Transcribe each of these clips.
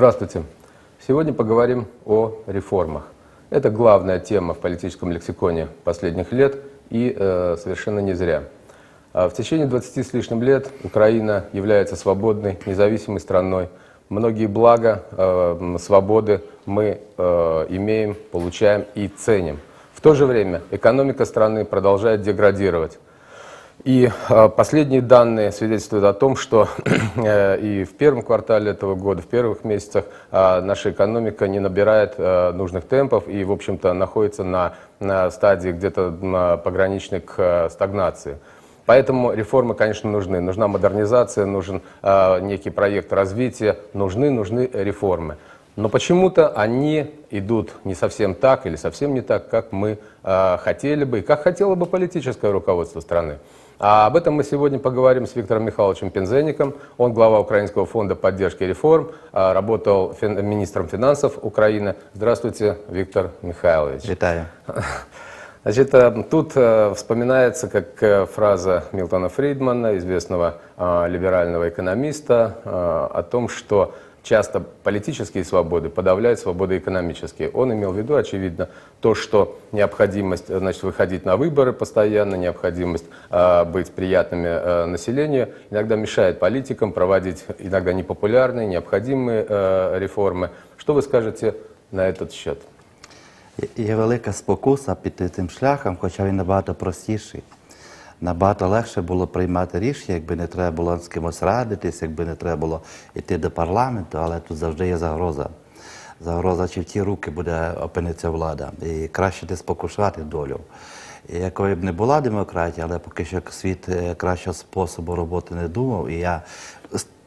Здравствуйте. Сегодня поговорим о реформах. Это главная тема в политическом лексиконе последних лет и э, совершенно не зря. А В течение 20 с лишним лет Украина является свободной, независимой страной. Многие блага, э, свободы мы э, имеем, получаем и ценим. В то же время экономика страны продолжает деградировать. И э, последние данные свидетельствуют о том, что э, и в первом квартале этого года, в первых месяцах э, наша экономика не набирает э, нужных темпов и, в общем-то, находится на, стадии где-то пограничной к э, стагнации. Поэтому реформы, конечно, нужны. Нужна модернизация, нужен некий проект развития, нужны, нужны реформы. Но почему-то они идут не совсем так или совсем не так, как мы хотели бы и как хотело бы политическое руководство страны. А об этом мы сегодня поговорим с Виктором Михайловичем Пензенником. Он глава Украинского фонда поддержки реформ, э, работал фин- министром финансов Украины. Здравствуйте, Виктор Михайлович. Вітаю. Значит, э, тут э, вспоминается как э, фраза Милтона Фридмана, известного э, либерального экономиста, э, о том, что часто политические свободы подавляют свободы экономические. Он имел в виду, очевидно, то, что необходимость э, значит, выходить на выборы постоянно, необходимость э, быть приятными э, населению иногда мешает политикам проводить иногда непопулярные, необходимые э, реформы. Что вы скажете на этот счет? Є велика спокуса піти цим шляхом, хоча він набагато простіший. Набагато легше було приймати рішення, якби не треба було з кимось радитись, якби не треба було йти до парламенту, але тут завжди є загроза. Загроза, чи в ті руки буде опинитися влада. І краще не спокушати долю. І якою б не була демократія, але поки що світ е, кращого способу роботи не думав, і я,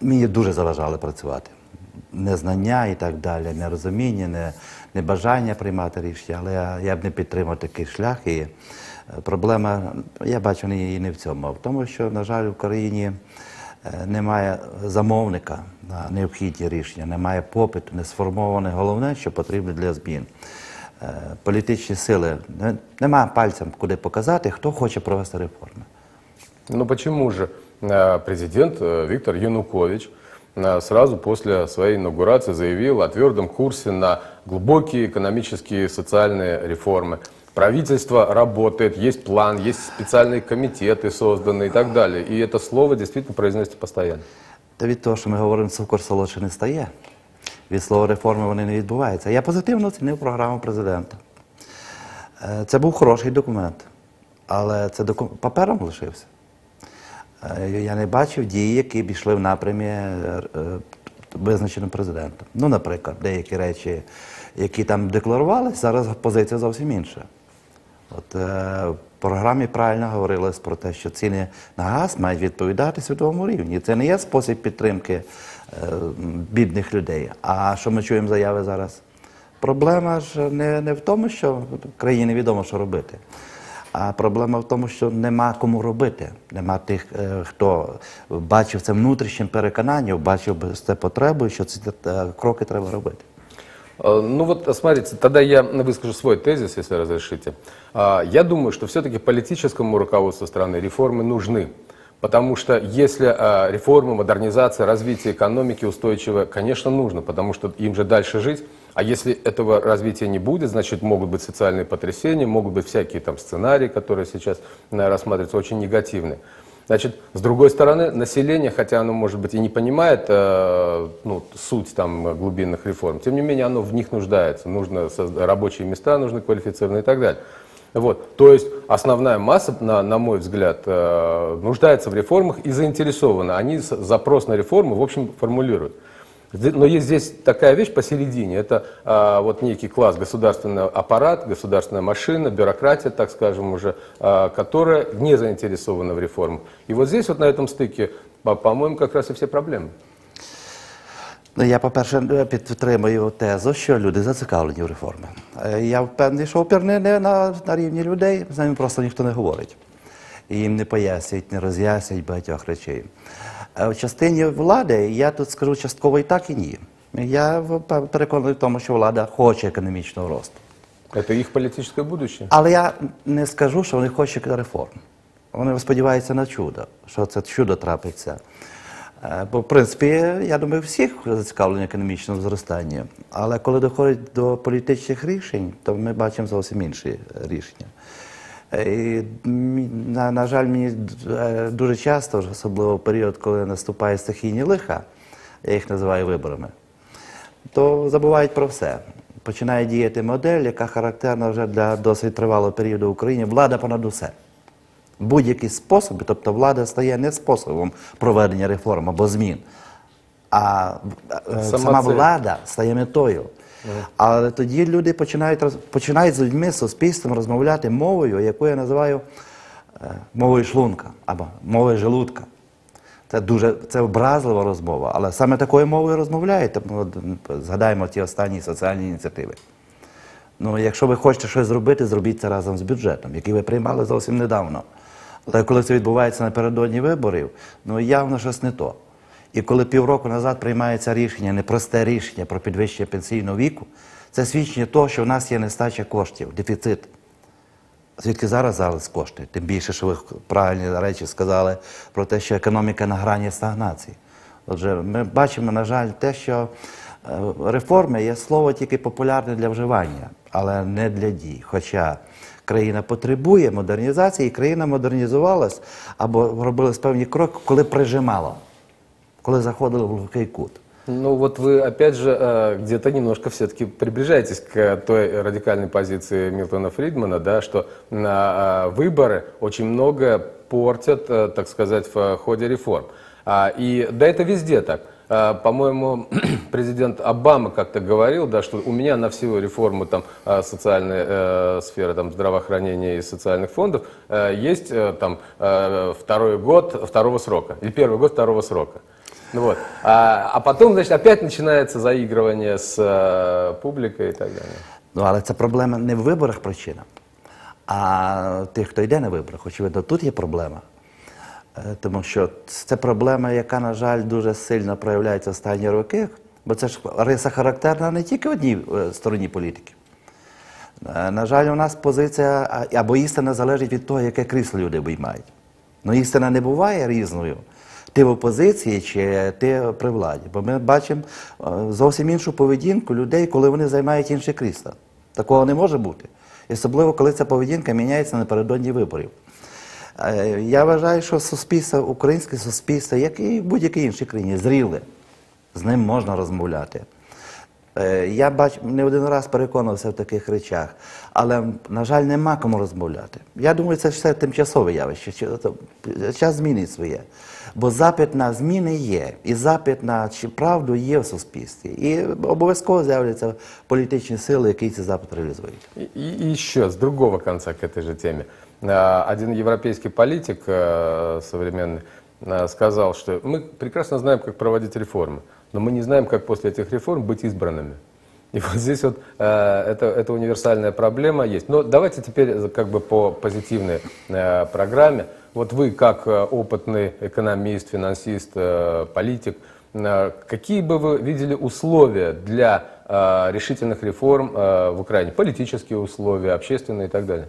мені дуже заважали працювати. незнання і так далі, нерозуміння, не, не приймати рішення, але я, я б не підтримав такий шлях. І проблема, я бачу не, і не в цьому, а в тому, що, на жаль, в Україні е, немає замовника на необхідні рішення, немає попиту, не сформоване головне, що потрібно для змін. Е, Політичні сили не- немає пальцем, куди показати, хто хоче провести реформи. Ну почему же э, президент э, Виктор Янукович э, сразу после своей инаугурации заявил о твердом курсе на глубокие экономические и социальные реформы? Правительство работает, есть план, есть специальные комитеты созданы и так далее. И это слово действительно произносится постоянно. Та від того, що ми говоримо, цукор солодше не стає. Від слова реформи вони не відбуваються. Я позитивно оцінив програму президента. Е, Це був хороший документ, але це доку... папером лишився. Е, Я не бачив дій, які б йшли в напрямі е, е, визначеним президентом. Ну, наприклад, деякі речі, які там декларувалися, зараз позиція зовсім інша. От е, в програмі правильно говорилось про те, що ціни на газ мають відповідати світовому рівні. Це не є спосіб підтримки е, бідних людей. А що ми чуємо заяви зараз? Проблема ж не, не в тому, що країні невідомо, що робити. А проблема в тому, що нема кому робити. Нема тих, е, хто бачив це внутрішнім переконанням, бачив це потребою, що ці е, кроки треба робити. Э, Ну вот, смотрите, тогда я выскажу свой тезис, если разрешите. А, Я думаю, что все-таки политическому руководству страны реформы нужны. Потому что если а, реформы, модернизация, развитие экономики устойчивое, конечно, нужно, потому что им же дальше жить. А если этого развития не будет, значит, могут быть социальные потрясения, могут быть всякие там сценарии, которые сейчас э, рассматриваются, очень негативные. Значит, с другой стороны, население, хотя оно, может быть, и не понимает э, ну, суть там, глубинных реформ, тем не менее оно в них нуждается. Нужно рабочие места, нужны квалифицированные и так далее. Вот. То есть основная масса, на, на мой взгляд, э, нуждается в реформах и заинтересована. Они запрос на реформы, в общем, формулируют. Зде- Но есть здесь такая вещь посередине. Это а, вот некий класс, государственный аппарат, государственная машина, бюрократия, так скажем уже, а, которая не заинтересована в реформах. И вот здесь вот на этом стыке, по- по-моему, как раз и все проблемы. Ну, я, по-перше, е, підтримую тезу, що люди зацікавлені в реформи. Е, Я впевнений, що опір не не на, на рівні людей, з ними просто ніхто не говорить. І їм не пояснюють, не роз'яснюють багатьох речей. А в частині влади я тут скажу частково і так, і ні. Я переконаний в тому, що влада хоче економічного росту. Это их политическое будущее. Але я не скажу, що вони хочуть реформ. Вони сподіваються на чудо, що це чудо трапиться. Е, Бо, в принципі, я думаю, всіх зацікавлені економічному зростанні. Але коли доходить до політичних рішень, то ми бачимо зовсім інші е, рішення. І, на, на жаль, мені е, дуже часто, особливо в період, коли наступає стихійні лиха, я їх називаю виборами, то забувають про все. Починає діяти модель, яка характерна вже для досить тривалого періоду в Україні. Влада понад усе. Будь-які способи, тобто влада стає не способом проведення реформ або змін, а е, Сама сама, влада стає метою. Але тоді люди починають, починають з людьми, з суспільством розмовляти мовою, яку я називаю е, мовою шлунка або мовою желудка. Це дуже це образлива розмова, але саме такою мовою розмовляють. Тому згадаємо ті останні соціальні ініціативи. Ну, якщо ви хочете щось зробити, зробіть це разом з бюджетом, який ви приймали зовсім недавно. Але коли це відбувається напередодні виборів, ну явно щось не то. І коли півроку назад приймається рішення, непросте рішення про підвищення пенсійного віку, це свідчення того, що в нас є нестача коштів, дефіцит. Звідки зараз зараз кошти? Тим більше, що ви правильні речі сказали про те, що економіка на грані стагнації. Отже, ми бачимо, на жаль, те, що е, реформи є слово тільки популярне для вживання, але не для дій. Хоча країна потребує модернізації, і країна модернізувалась або робились певні кроки, коли прижимала, коли заходили в глухий кут. Ну вот вы опять же э, где-то немножко все-таки приближаетесь к той радикальной позиции Милтона Фридмана, да, что э, выборы очень много портят, э, так сказать, в ходе реформ. А, И да это везде так. По-моему, президент Обама как-то говорил, да, что у меня на всю реформу там, социальной э, сферы там, здравоохранения и социальных фондов э, есть э, там, э, второй год второго срока, или первый год второго срока. Ну вот. А, а потом, значит, опять начинается заигрывание с э, публикой и так далее. Ну, але це проблема не в виборах причина, а тих, хто йде на виборах. Очевидно, тут є проблема. Е, Тому що це проблема, яка, на жаль, дуже сильно проявляється останні роки, бо це ж риса характерна не тільки одній е, стороні політики. Е, На жаль, у нас позиція або істина залежить від того, яке крісло люди обіймають. Ну, істина не буває різною. Ти в опозиції чи ти при владі. Бо ми бачимо е, зовсім іншу поведінку людей, коли вони займають інші крісла. Такого не може бути. І особливо, коли ця поведінка міняється напередодні виборів. Е, Я вважаю, що суспільство, українське суспільство, як і будь-яке інші країні, зріле. З ним можна розмовляти. Е, Я бач, не один раз переконався в таких речах, але, на жаль, нема кому розмовляти. Я думаю, це ж все тимчасове явище. Чи- то- Час змінить своє. Бо запит на зміни є, і запит на чи правду є в суспільстві. І обов'язково з'являться політичні сили, які цей запит реалізують. И, и еще с другого конца к этой же теме. А, Один европейский политик э, современный э, сказал, что мы прекрасно знаем, как проводить реформы, Но мы не знаем, как после этих реформ быть избранными. И вот здесь вот э, это, это универсальная проблема есть. Но давайте теперь э, как бы по позитивной э, программе. Вот вы как э, опытный экономист, финансист, э, политик, э, какие бы вы видели условия для э, решительных реформ э, в Украине? Политические условия, общественные и так далее.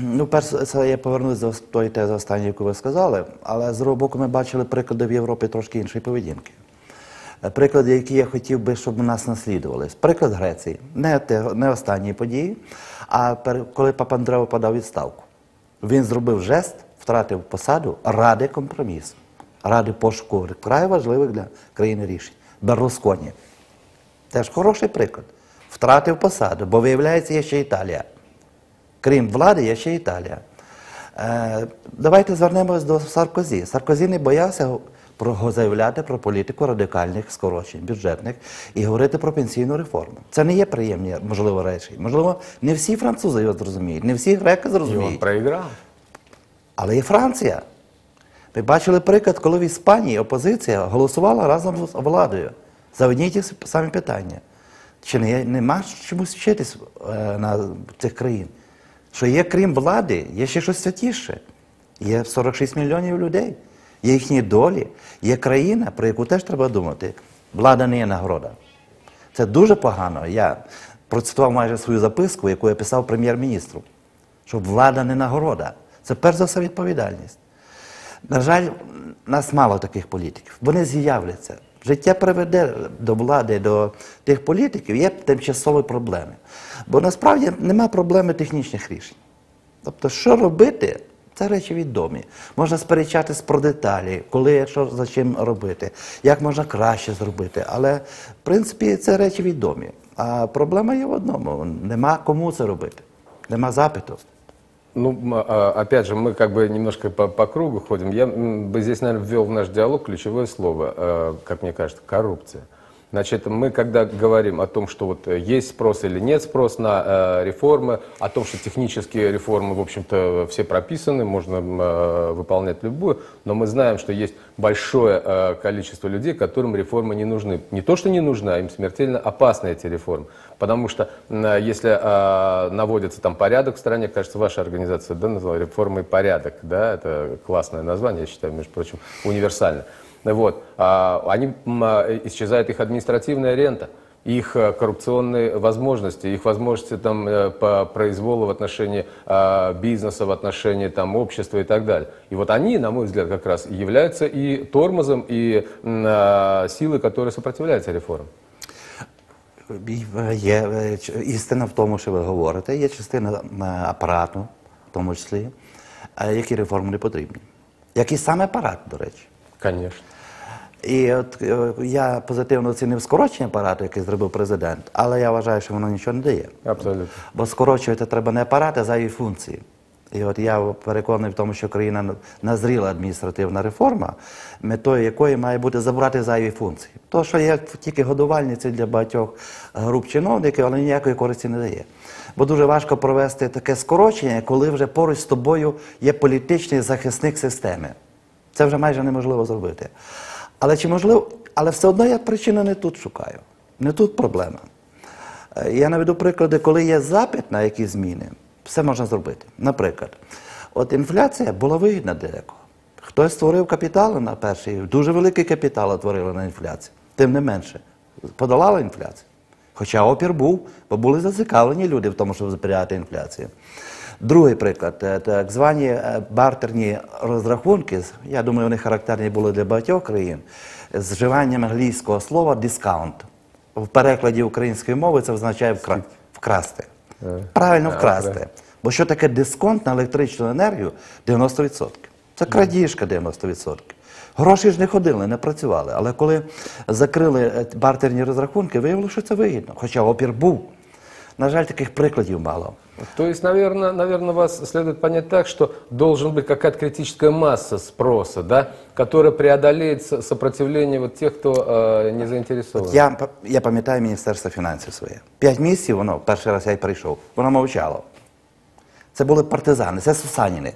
Ну, перше, це я повернусь до тої тези останньої, яку ви сказали, але з другого боку ми бачили приклади в Європі трошки іншої поведінки. Приклади, які я хотів би, щоб у нас наслідували. Приклад Греції. Не, те, не останні події, а коли Папандрео подав відставку. Він зробив жест, втратив посаду ради компромісу, ради пошуку вкрай важливих для країни рішень. Берлусконі. Теж хороший приклад. Втратив посаду, бо виявляється, є ще Італія. Крім влади, є ще Італія. Е, давайте звернемось до Саркозі. Саркозі не боявся заявляти про політику радикальних скорочень бюджетних і говорити про пенсійну реформу. Це не є приємні, можливо, речі. Можливо, не всі французи його зрозуміють, не всі греки зрозуміють. проиграл. Але і Франція. Ми бачили приклад, коли в Іспанії опозиція голосувала разом з владою за одні й ті самі питання. Чи не нема чомусь вчитись е, на цих країн? Що є, крім влади, є ще щось святіше. Є 46 мільйонів людей, є їхні долі, є країна, про яку теж треба думати. Влада не є нагорода. Це дуже погано. Я процитував майже свою записку, яку я писав прем'єр-міністру, що влада не нагорода. Це перш за все відповідальність. На жаль, нас мало таких політиків. Вони з'являться. Життя приведе до влади, до тих політиків, є тимчасові проблеми. Бо насправді нема проблеми технічних рішень. Тобто, що робити, це речі відомі. Можна сперечатись про деталі, коли, якщо за чим робити, як можна краще зробити. Але, в принципі, це речі відомі. А проблема є в одному: нема кому це робити, нема запиту. Ну, м, а, опять же, мы как бы немножко по, по кругу ходим. Я м, бы здесь, наверное, ввел в наш диалог ключевое слово, э, как мне кажется, коррупция. Значит, мы когда говорим о том, что вот э, есть спрос или нет спрос на э, реформы, о том, что технические реформы, в общем-то, все прописаны, можно э, выполнять любую, но мы знаем, что есть большое э, количество людей, которым реформы не нужны. Не то, что не нужны, а им смертельно опасны эти реформы. Потому что э, если э, наводится там порядок в стране, кажется, ваша организация да, назвала реформой порядок, да, это классное название, я считаю, между прочим, универсально. Вот. А, Они, м, а, исчезает их административная рента, их э, коррупционные возможности, их возможности там, э, по произволу в отношении а, бизнеса, в отношении там, общества и так далее. И вот они, на мой взгляд, как раз являются и тормозом, и м, а, силой, которая сопротивляется реформам. Є е, ч- істина в тому, що ви говорите, є частина е, апарату, в тому числі, е, які реформи не потрібні. Як і саме апарат, до речі. Конечно. І от е, я позитивно оцінив скорочення апарату, який зробив президент, але я вважаю, що воно нічого не дає. Абсолютно. Бо скорочувати треба не апарат, а зайві функції. І от я переконаний в тому, що країна назріла адміністративна реформа, метою якої має бути забрати зайві функції. То, що є тільки годувальниці для багатьох груп чиновників, але ніякої користі не дає. Бо дуже важко провести таке скорочення, коли вже поруч з тобою є політичний захисник системи. Це вже майже неможливо зробити. Але чи можливо, але все одно я причину не тут шукаю. Не тут проблема. Е, Я наведу приклади, коли є запит на якісь зміни, все можна зробити. Наприклад, от інфляція була вигідна для. Хтось створив капітал на перший, дуже великий капітал утворили на інфляцію. Тим не менше, подолала інфляцію. Хоча опір був, бо були зацікавлені люди в тому, щоб запобігати інфляції. Другий приклад, е, так звані е, бартерні розрахунки, я думаю, вони характерні були для багатьох країн, з вживанням англійського слова дискаунт. В перекладі української мови це означає вкра- вкрасти. Правильно вкрасти. Бо що таке дисконт на електричну енергію 90%. Це крадіжка 90%. Гроші ж не ходили, не працювали. Але коли закрили е, бартерні розрахунки, виявилося, що це вигідно. Хоча опір був. На жаль, таких прикладів мало. То есть, наверное, наверное, вас следует понять так, что должен быть какая-то критическая масса спроса, да, которая преодолеет со- сопротивление вот тех, кто э, не заинтересован. Я, п- я пам'ятаю Міністерство фінансів своє. П'ять місяців воно, перший раз я й прийшов, воно мовчало. Це були партизани, це сусаніни.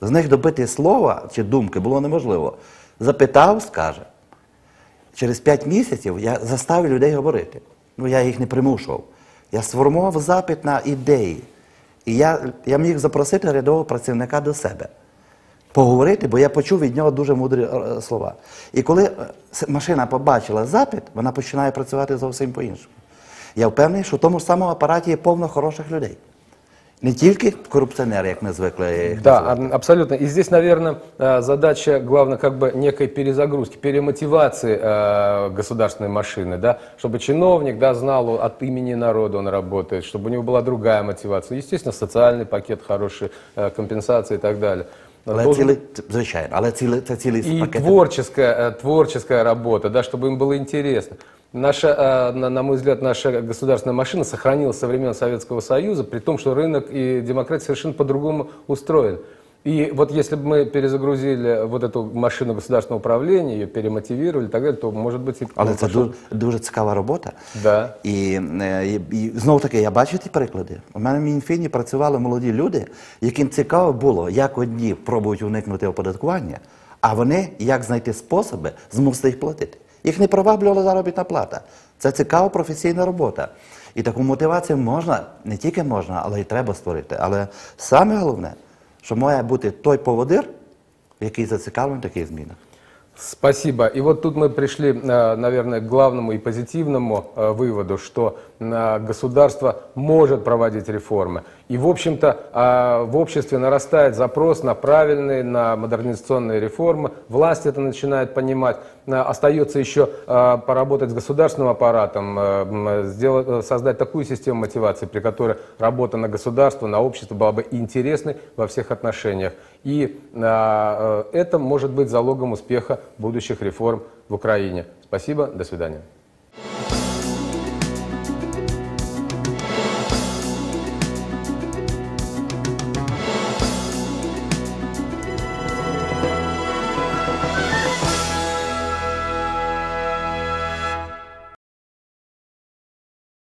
З них добити слова чи думки було неможливо. Запитав, скаже. Через п'ять місяців я заставив людей говорити. Ну, я їх не примушував. Я сформував запит на ідеї. І я, я міг запросити рядового працівника до себе. Поговорити, бо я почув від нього дуже мудрі е, слова. І коли е, машина побачила запит, вона починає працювати зовсім по-іншому. Я впевнений, що в тому ж самому апараті є повно хороших людей. Не тільки корупціонери, як ми звикли їх Да, називати. а- абсолютно. И здесь, наверное, э, задача, главное, как бы некой перезагрузки, перемотивации э, государственной машины, да, чтобы чиновник, да, знал о- от имени народа он работает, чтобы у него была другая мотивация. Естественно, социальный пакет, хорошие э, компенсации и так далее. Але Должен- цілий, звичайно, але цілий, це цілий и пакет. творческая, э, творческая работа, да, чтобы им было интересно. Наша, э, на, на мой взгляд, наша государственная машина сохранилась со времен Советского Союза, при том, что рынок и демократия совершенно по-другому устроены. И вот если бы мы перезагрузили вот эту машину государственного управления, ее перемотивировали и так далее, то, может быть, и Але он це пошел. дуже, дуже цікава робота. Да. І, е, і, і знову таки, я бачу ті приклади. У мене в Мінфіні працювали молоді люди, яким цікаво було, як одні пробують уникнути оподаткування, а вони як знайти способи змусити їх платити. Їх не приваблювала заробітна плата. Це цікава професійна робота. І таку мотивацію можна, не тільки можна, але й треба створити. Але саме головне, що має бути той поводир, який зацікавлений в таких змінах. Спасибо. И вот тут мы пришли, э, наверное, к главному и позитивному э, выводу, что э, государство может проводить реформы. И, в общем-то, э, в обществе нарастает запрос на правильные, на модернизационные реформы. Власть это начинает понимать. Остается еще э, поработать с государственным аппаратом, м, сделать, э, создать такую систему мотивации, при которой работа на государство, на общество была бы интересной во всех отношениях. И э, э, это может быть залогом успеха будущих реформ в Украине. Спасибо, до свидания.